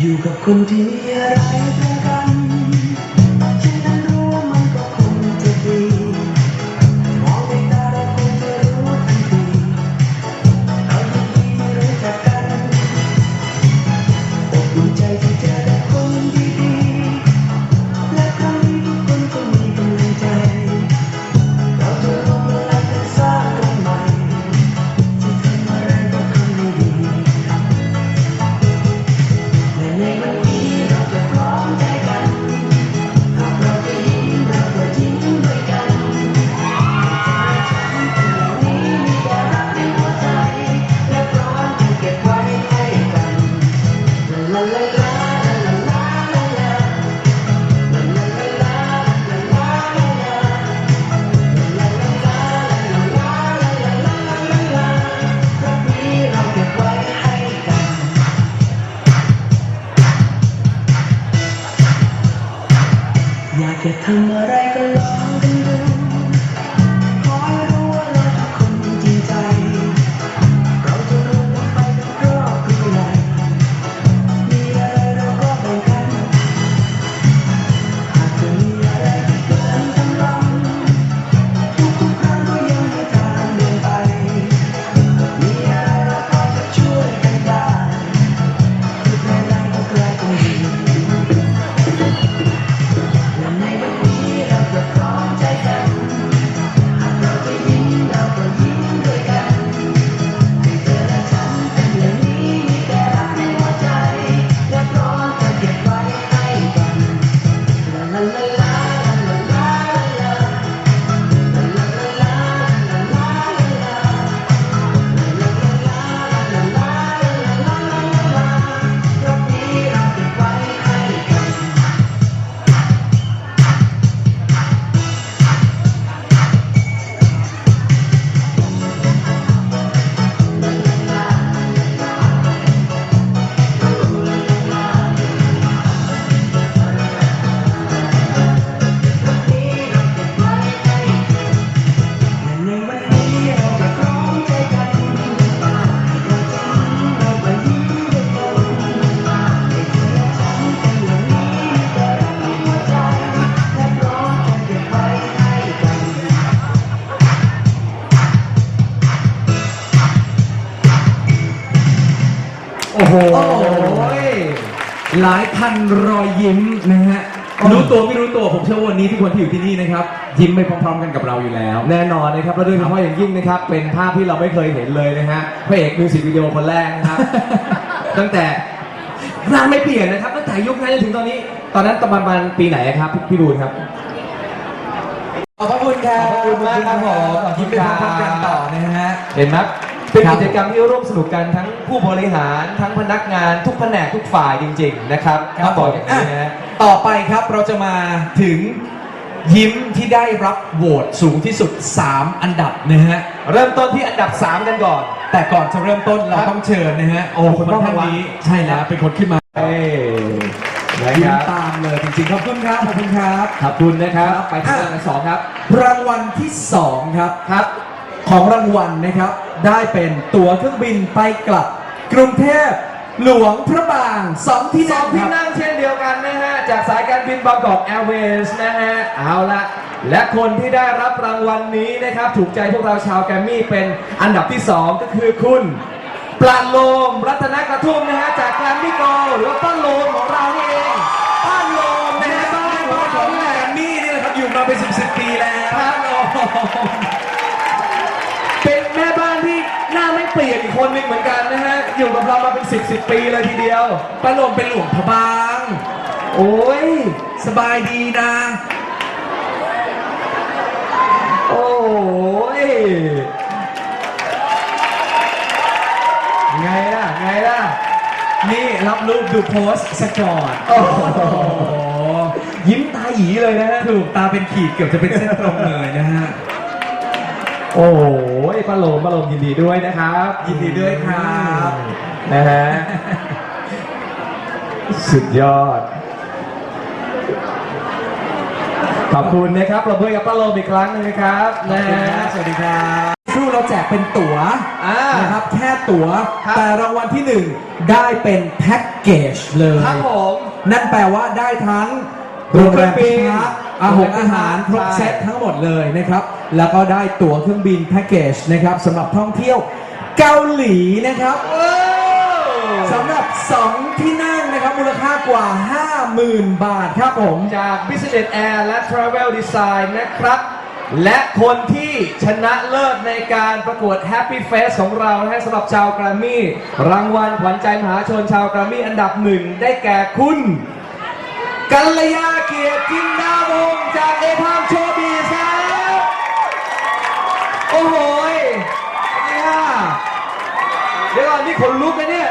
อยู่กับคนที่มีอะไร Amara โอ้โห หลายพันรอยยิ้มนะฮะ รู้ตัวไม่รู้ตัวผมเชื่อว่าวันนี้ทุกคนที่อยู่ที่นี่นะครับ ยิ้มไปพร้อมๆกันกับเราอยู่แล้ว แน่นอนนะครับและโดยเฉพาะอย่างยิ่งนะครับ เป็นภาพที่เราไม่เคยเห็นเลยนะฮะพระเอกมิวสิกวิดีโอคนแรกนะครับ ตั้งแต่ร่างไม่เปลี่ยนนะครับตั้งแต่ยุคนั้นจนถึงตอนนี้ ตอนนั้นประมาณปีไหนครับพี่พี่บูนครับ ขอบพระคุณครับขอบคุณมากครับผมยิ้มไปพร้อมๆกันต่อนะฮะเห็นไหม เป็นครับกิจกรรมที่ร่วมสนุกกันทั้งผู้บริหารทั้งพนักงานทุกแผนกทุกฝ่ายจริง ๆ นะครับครับต้ผองมบอกอย่างนี้นะฮะ ต่อไปครับเราจะมาถึงยิ้มที่ได้รับโหวตสูงที่สุด 3 อันดับนะฮะ เริ่มต้นที่อันดับ 3 กันก่อน แต่ก่อนจะเริ่มต้นเราครับต้องเชิญนะฮะ โอ้คุคนณป้องท่านนวัดนี้ใช่แล้วเป็นคนขึ้นมาเอ้นะยิ้คมรับตามเลยจริงๆ ขอบคุณครับ ขอบคุณครับ ขอบคุณนะครับไปที่อะอันดับสองครับ รางวัลที่ 2 ครับครับ ของรางวัลนะครับ ได้เป็นตั๋วเครื่องบินไปกลับ กรุงเทพหลวงพระบางสองที่สนั่องงที่รับ นั่งเช่นเดียวกันนะฮะ จากสายการบินบางกอกแอร์เวย์สนะฮะ เอาละและคนที่ได้รับรางวัลนี้นะครับ ถูกใจพวกเราชาวแกรมมี่เป็นอันดับที่ 2 ก็คือคุณปลาโลมรัตนกระทุ่มนะฮะ จากแกรมมี่โกลด์หรือว่าป้าโลมของเรานี่เองป้าโลมนะแม่ฮะบ้านของเราแกรมมี่นี่แหละครับอยู่มาเป็นสิบสิบปีแล้วป้าโลมเป็นแม่บ้านที่หน้าไม่เปลี่ยนอีก คนหนึ่งเหมือนกันนะฮะ อยู่กับเรามาเป็น 10 10 ปีเลยทีเดียวป้าลมเป็นหลวงพระบาง โอ้ย สบายดีนะ โอ้ย ไงล่ะ ไงล่ะ นี่รับรูปดูโพสต์สกอร์โอ้โหยิ้มตาหยีเลยนะฮะ ถูกตาเป็นขีดเกือบจะเป็นเส้นตรงเลยนะฮะ โอ้ยป้าโลมป้าโลมยินดีด้วยนะครับ ยินดีด้วยครับนะฮะสุดยอด ขอบคุณนะครับปรบมือกับป้าโลมอีกครั้งหนึงนะครับขอบนะคุณฮะ ครับสวัสดีครับสู้เราแจกเป็นตั๋วอ่านะครับ แค่ตั๋ว ครับ แต่รางวัลที่หนึ่งได้เป็นแพ็กเกจเลย ครับผม นั่นแปลว่าได้ทั้งตั๋โรวงเครื่แรองมบินพัก อาหารอาหารครบใช่เซตทั้งหมดเลยนะครับ แล้วก็ได้ตั๋วเครื่องบินแพ็กเกจนะครับสำหรับท่องเที่ยวเกาหลีนะครับว้าวสำหรับ 2 ที่นั่งนะครับ มูลค่ากว่า 50,000 บาทครับผม จาก Business Air และ Travel Design นะครับ และคนที่ชนะเลิศในการประกวด Happy Face ของเรานะฮะสำหรับชาวแกรมมี่ รางวัลขวัญใจมหาชนชาวแกรมมี่อันดับหนึ่งได้แก่คุณกัลยาเกียรติจินดาวงศ์ จากเอทามโชบีครับ โอ้โหยเนี่ยเดี๋ยวก่อนนี่ขนลุกเลยเนี่ย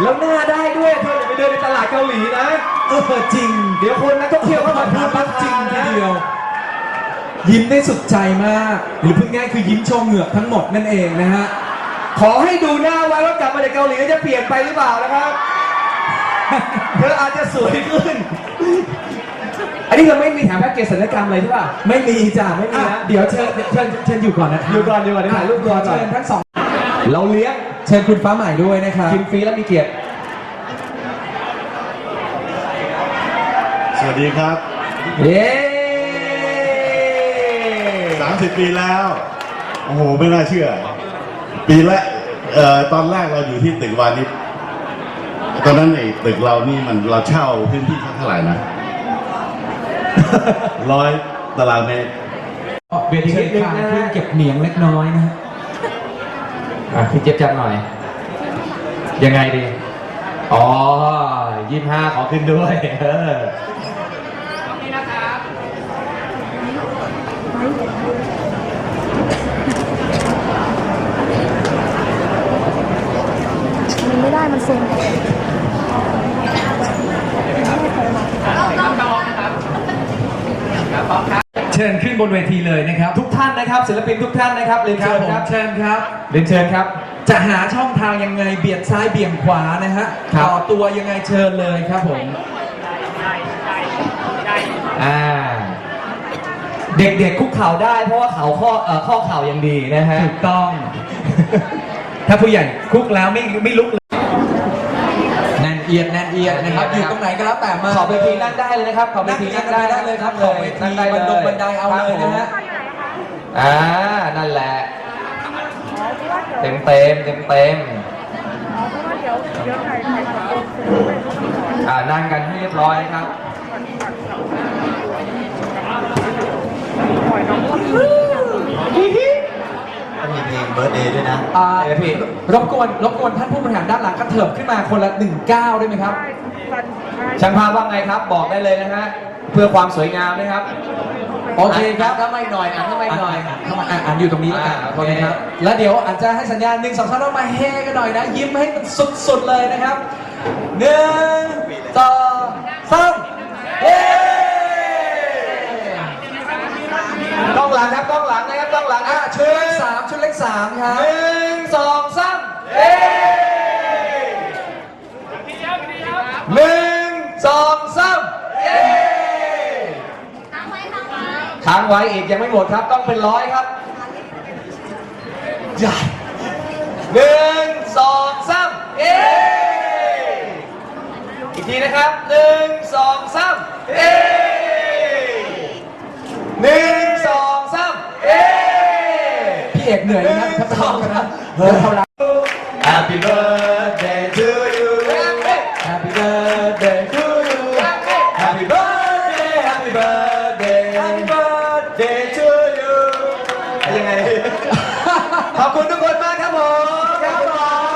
แล้วหน้าได้ด้วยเธออย่าไปเดินในตลาดเกาหลีนะ เออจริง เดี๋ยวคนนักท่องเที่ยวเข้ามาพูดรักจริงทีเดียว ยิ้มได้สุดใจมาก หรือพูดง่ายคือยิ้มโชว์เหงือกทั้งหมดนั่นเองนะฮะ ขอให้ดูหน้าไว้ว่ากลับมาจากเกาหลีแล้วจะเปลี่ยนไปหรือเปล่านะครับ เธออาจจะสวยขึ้น อันนี้เราไม่มีแถมแพ็กเกจศัลยกรรมเลยใช่ป่ะไม่มีจ้ะไม่มีนะอ่เดี๋ยวเชิญเชิญเชิญอยู่ก่อนนะครับอยู่ก่อนอยู่ก่อนเดี๋ยวถ่ายรูปรอก่อนเชิญทั้งสอง เราเลี้ยงเชิญคุณฟ้าใหม่ด้วยนะครับกินฟรีแล้วมีเกียรติ สวัสดีครับ เย้ 30 ปีแล้ว โอ้โห ไม่น่าเชื่อ ปีแรกเอ่อตอนแรกเราอยู่ที่ตึกวานิช ตอนนั้นไอ้ตึกเรานี่มันเราเช่าพื้นที่เท่าไหร่นะ ร้อยตารางเมตรเวทีนิดนึงนะเครื่องเก็บเหนียงเล็กน้อยนะฮะอะพี่เจี๊ยบจับหน่อย ยังไงดี อ๋อยี่ห้าขอขึ้นด้วยเออมันไม่ได้มันซูมเชิญขึ้น บนเวทีเลยนะครับ ทุกท่านนะครับ ศิลปินทุกท่านนะครับเรียนครัเชิบญผมครับเชิญครับ เรียนเชิญครับ จะหาช่องทางยังไงเบียดซ้ายเบี่ยงขวานะฮะครับ ต่อตัวยังไงเชิญเลยครับผม อ่า เด็กๆคุกเข่าได้เพราะว่าเขาข้อเอ่อข้อเข่ายังดีนะฮะ ถูกต้อง ถ้าผู้ใหญ่คุกแล้วไม่ไม่ลุก เลยแน่นเอียดแน่นเอียดนะครับ อยู่ตรงไหนก็แล้วแต่มาขอบเวทีนั่งได้เลยนะครับขอบเวนั่งทีนั่นั่งงได้ได้เลยครับขนั่อบงเวนั่ทีงได้บันดงบันไดเอาเลยนะฮะอ่านั่นแหละเต็มเต็มเต็มเต็มอ่านั่งกันให้เรียบร้อยนะครับ มีเพลงเบิร์ดเดย์ด้วยนะอ่าเดี๋ยวพี่รบกวนรบกวนท่านผู้บริหารด้านหลังกระเถิบขึ้นมาคนละหนึ่งก้าวได้ไหมครับ ช่างภาพว่าไงครับบอกได้เลยนะฮะเพื่อความสวยงามนะครับ โอเคครับถ้าไม่หน่อยอ่านถ้าไม่หน่อยะเข้ามาอะอ่านอยู่ตรงนี้แล้วกันอ่าโอเคครับ แล้วเดี๋ยวอาจจะให้สัญญาณหนึ่งสองสามแล้วมาเฮกันหน่อยนะ ยิ้มให้มันสุดๆเลยนะครับหนึ่งสองสามเฮ้ กล้องหลังครับกล้องหลังนะครับกล้องหลังอะอะชุดเลขสามชุดเลขสามครับหนึ่งสองสามเอ้หนึ่งสองสามเย้ค้างไว้อีกยังไม่หมดครับต้องเป็นร้อยครับใหญ่หนึ่งสองสามเย้อีกทีนะครับหนึ่งสองสามเย้หนึ่งสองสามเย้ พี่ เอกเหนื่อยนะครับถ้าไปร้องกันนะเฮ้ยเขารัก Happy birthday to you Happy birthday to you Happy birthday Happy birthday Happy birthday to you ยังไง ขอบคุณทุกคนมากครับผมครับผม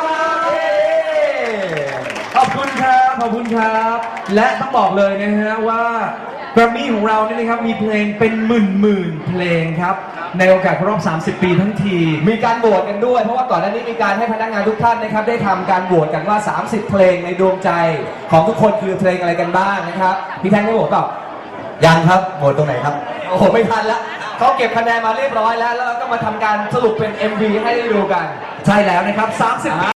ขอบคุณครับ ขอบคุณครับ และต้องบอกเลยนะฮะว่า แกรมมี่ของเราเนี่ยนะครับมีเพลงเป็นหมื่นหมื่นๆเพลงครับ ในโอกาสครบรอบ 30 ปีทั้งที มีการโหวตกันด้วย เพราะว่าก่อนหน้านี้มีการให้พนักงานทุกท่านนะครับ ได้ทำการโหวตกันว่า 30 เพลงในดวงใจของทุกคนคือเพลงอะไรกันบ้างนะครับ พี่แท่งได้โหวตเปล่า ยังครับโหมดตรงไหนครับ โอ้โห ไม่ทันแล้วเขาเก็บคะแนนมาเรียบร้อยแล้ว แล้วก็มาทำการสรุปเป็น MV ให้ได้ดูกัน ใช่แล้วนะครับ 30ปี